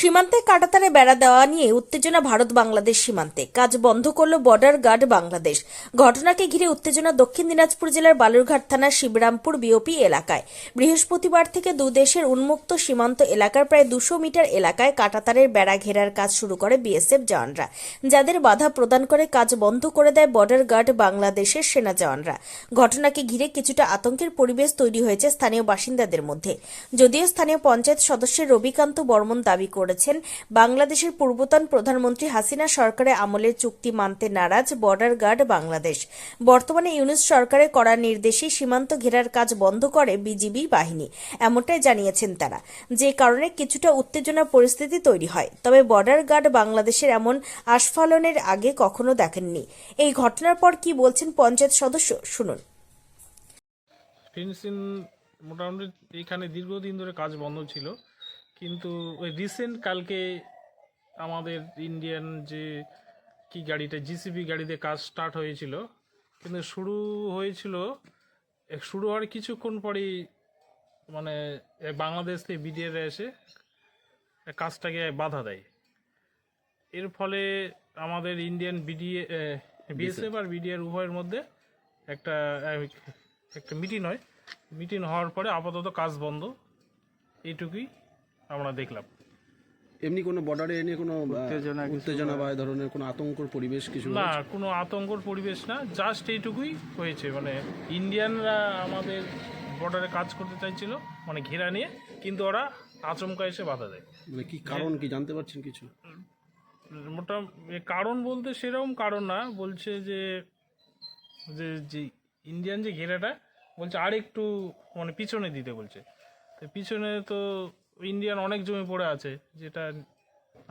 সীমান্তে কাটাতারে বেড়া দেওয়া নিয়ে উত্তেজনা ভারত বাংলাদেশ সীমান্তে। কাজ বন্ধ করল বর্ডার গার্ড বাংলাদেশ। ঘটনাকে ঘিরে উত্তেজনা দক্ষিণ দিনাজপুর জেলার বালুরঘাট থানার শিবরামপুর বিওপি এলাকায়। বৃহস্পতিবার থেকে দেশের উন্মুক্ত সীমান্ত এলাকার প্রায় দুশো মিটার এলাকায় কাটাতারের বেড়া ঘেরার কাজ শুরু করে বিএসএফ জওয়ানরা, যাদের বাধা প্রদান করে কাজ বন্ধ করে দেয় বর্ডার গার্ড বাংলাদেশের সেনা জওয়ানরা। ঘটনাকে ঘিরে কিছুটা আতঙ্কের পরিবেশ তৈরি হয়েছে স্থানীয় বাসিন্দাদের মধ্যে। যদিও স্থানীয় পঞ্চায়েত সদস্যের রবিকান্ত বর্মন দাবি করেছেন। বাংলাদেশের পূর্বতন প্রধানমন্ত্রী হাসিনা সরকারের আমলের চুক্তি মানতে নারাজ বর্ডার গার্ড বাংলাদেশ। বর্তমানে ইউনুস সরকারের কড়া নির্দেশে সীমান্ত ঘেরার কাজ বন্ধ করে বিজিবি বাহিনী, এমনটাই জানিয়েছেন তারা। যে কারণে কিছুটা উত্তেজনা পরিস্থিতি তৈরি হয়। তবে বর্ডার গার্ড বাংলাদেশের এমন আস্ফালনের আগে কখনো দেখেননি। এই ঘটনার পর কি বলছেন পঞ্চায়েত সদস্য? শুনুন। ফেন্সিং মোটামুটি এখানে দীর্ঘদিন ধরে কাজ বন্ধ ছিল। কিন্তু ওই রিসেন্ট কালকে আমাদের ইন্ডিয়ান যে কি গাড়িটা জিসিবি গাড়িতে কাজ স্টার্ট হয়েছিল। কিন্তু শুরু হয়েছিল শুরু হওয়ার কিছুক্ষণ পরেই মানে বাংলাদেশ থেকে বিডিআর এসে কাজটাকে বাধা দেয়। এর ফলে আমাদের ইন্ডিয়ান বিডিএ বিএসএফ আর বিডিআর উভয়ের মধ্যে একটা একটা মিটিং হয়। মিটিং হওয়ার পরে আপাতত কাজ বন্ধ। এইটুকুই। আমরা দেখলাম। এমনি কোনো বর্ডারে এনে কোনো উত্তেজনা উত্তেজনা বা এ ধরনের কোনো আতঙ্কর পরিবেশ কিছু না কোনো আতঙ্কর পরিবেশ না জাস্ট এইটুকুই হয়েছে। মানে ইন্ডিয়ানরা আমাদের বর্ডারে কাজ করতে চাইছিল মানে ঘেরা নিয়ে কিন্তু ওরা আচমকা এসে বাধা দেয়। মানে কি কারণ কি জানতে পারছেন কিছু? মোটা কারণ বলতে সেরকম কারণ না বলছে যে যে যে ইন্ডিয়ান যে ঘেরাটা বলছে আর একটু মানে পিছনে দিতে বলছে। তো পিছনে তো ইন্ডিয়ান অনেক জমি পড়ে আছে যেটা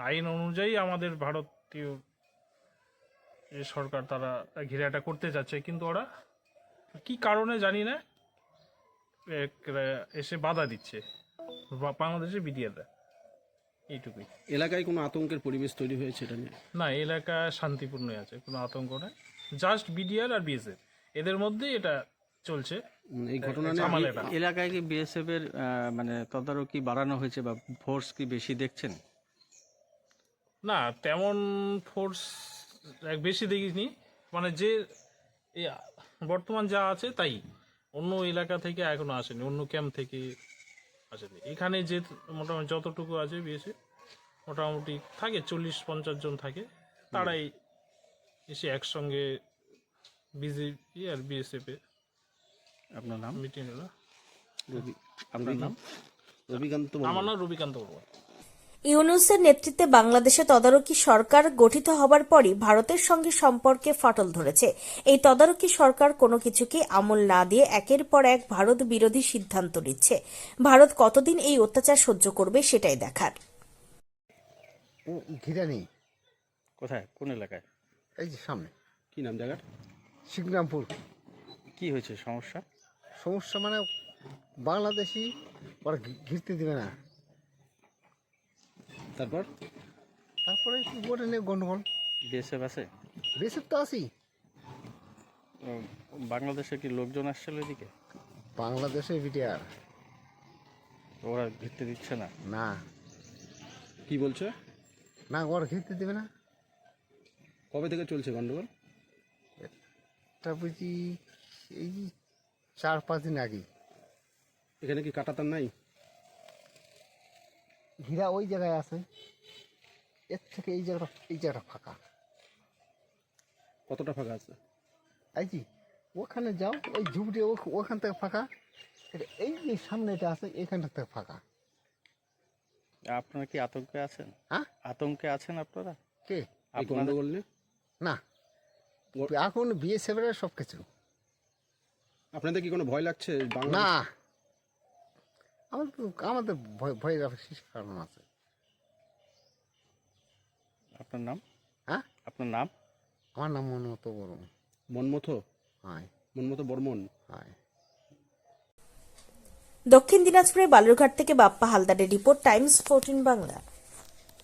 আইন অনুযায়ী আমাদের ভারতীয় যে সরকার তারা ঘেরাটা করতে চাচ্ছে কিন্তু ওরা কি কারণে জানি না এসে বাধা দিচ্ছে বাংলাদেশের বিডিআররা এইটুকুই। এলাকায় কোনো আতঙ্কের পরিবেশ তৈরি হয়েছে এটা নিয়ে? না এলাকা শান্তিপূর্ণই আছে কোনো আতঙ্ক নেই জাস্ট বিডিআর আর বিএসএফ এদের মধ্যেই এটা চলছে। এই ঘটনা নিয়ে এলাকায় কি বিএসএফ এর মানে তদারকি বাড়ানো হয়েছে বা ফোর্স কি বেশি দেখছেন? না তেমন ফোর্স এক বেশি দেখিনি। মানে যে বর্তমান যা আছে তাই। অন্য এলাকা থেকে এখনও আসেনি অন্য ক্যাম্প থেকে আসেনি। এখানে যে মোটামুটি যতটুকু আছে বিএসএফ মোটামুটি থাকে চল্লিশ পঞ্চাশ জন থাকে। তারাই এসে একসঙ্গে বিজেপি আর বিএসএফ আপনার নাম? মিটিং হলো। রবি আপনার নাম? রবিকান্ত আমার নাম রবিকান্ত বর্মা ইউনুসের নেতৃত্বে বাংলাদেশে তদারকি সরকার গঠিত হবার পরই ভারতের সঙ্গে সম্পর্কে ফাটল ধরেছে। এই তদারকি সরকার কোনো কিছুকে আমল না দিয়ে একের পর এক ভারত বিরোধী সিদ্ধান্ত নিচ্ছে। ভারত কতদিন এই অত্যাচার সহ্য করবে সেটাই দেখার। নেই। কোথায়? কোন এলাকায়? এই যে সামনে। কি নাম জায়গার কি হয়েছে? সমস্যা? সমস্যা মানে বাংলাদেশি ওরা ঘিরতে দেবে না। তারপর? তারপরে একটু বোর্ডে নিয়ে গন্ডগোল। বিএসএফ আছে? বেশি তো আসি বাংলাদেশে কি লোকজন আসছিল এদিকে? বাংলাদেশে বিটিআর ওরা ঘিরতে দিচ্ছে না? না। কি বলছে? না ওরা ঘিরতে দেবে না। কবে থেকে চলছে গন্ডগোল? তা বুঝি এই চার পাঁচ দিন আগে এখানে কি কাটাতার নাই? ঘিরা ওই জায়গায় আছে। এর থেকে এই জায়গাটা এই জায়গাটা ফাঁকা। কতটা ফাঁকা আছে? এই যে ওখানে যাও ওই ঝুপড়ি ও- ওখান থেকে ফাঁকা। এই যে সামনে এটা আছে এখানটা থেকে ফাঁকা। আপনারা কি আতঙ্কে আছেন? হ্যাঁ? আতঙ্কে আছেন আপনারা? কে? গন্ডগোল নিয়ে? না। এখন বিএসএফের সব কিছু আপনাদের কি কোনো ভয় লাগছে বাংলা না। আমাদের আমাদের ভয় ভয় শেষ কারণ আছে? আপনার নাম? হ্যাঁ? আপনার নাম? আমার নাম মনে বর্মন। মনমতো হয়। মনমতো বর্মন? হয়। দক্ষিণ দিনাজপুরের বালুরঘাট থেকে বাপ্পা হালদারের রিপোর্ট টাইমস ফোরটিন বাংলা।